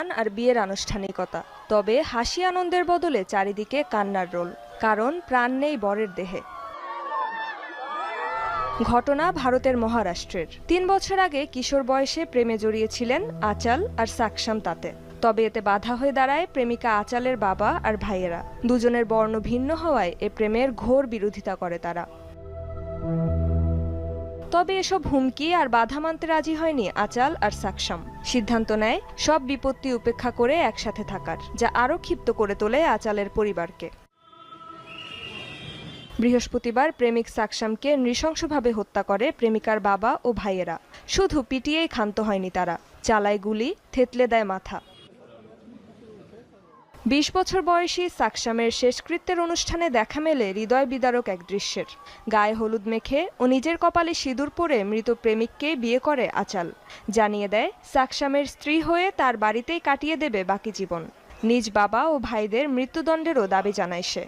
আর বিয়ের আনুষ্ঠানিকতা। তবে হাসি আনন্দের বদলে চারিদিকে কান্নার রোল, কারণ প্রাণ নেই বরের দেহে। ঘটনা ভারতের মহারাষ্ট্রের। তিন বছর আগে কিশোর বয়সে প্রেমে জড়িয়েছিলেন আচাল আর সাকসাম তাতে। তবে এতে বাধা হয়ে দাঁড়ায় প্রেমিকা আচালের বাবা আর ভাইয়েরা। দুজনের বর্ণ ভিন্ন হওয়ায় এ প্রেমের ঘোর বিরোধিতা করে তারা। তবে এসব হুমকি আর বাধা মানতে রাজি হয়নি আচাল আর সাকসাম। সিদ্ধান্ত নেয়, সব বিপত্তি উপেক্ষা করে একসাথে থাকার, যা আরও ক্ষিপ্ত করে তোলে আচালের পরিবারকে। বৃহস্পতিবার প্রেমিক সাকসামকে নৃশংসভাবে হত্যা করে প্রেমিকার বাবা ও ভাইয়েরা। শুধু পিটিয়েই ক্ষান্ত হয়নি তারা। চালায় গুলি, থেতলে দেয় মাথা। বিশ বছর বয়সী সাকসামের শেষকৃত্যের অনুষ্ঠানে দেখা মেলে হৃদয় বিদারক এক দৃশ্যের। গায়ে হলুদ মেখে ও নিজের কপালে সিঁদুর পরে মৃত প্রেমিককে বিয়ে করে আচাল। জানিয়ে দেয় সাকসামের স্ত্রী হয়ে তার বাড়িতেই কাটিয়ে দেবে বাকি জীবন। নিজ বাবা ও ভাইদের মৃত্যুদণ্ডেরও দাবি জানায় সে।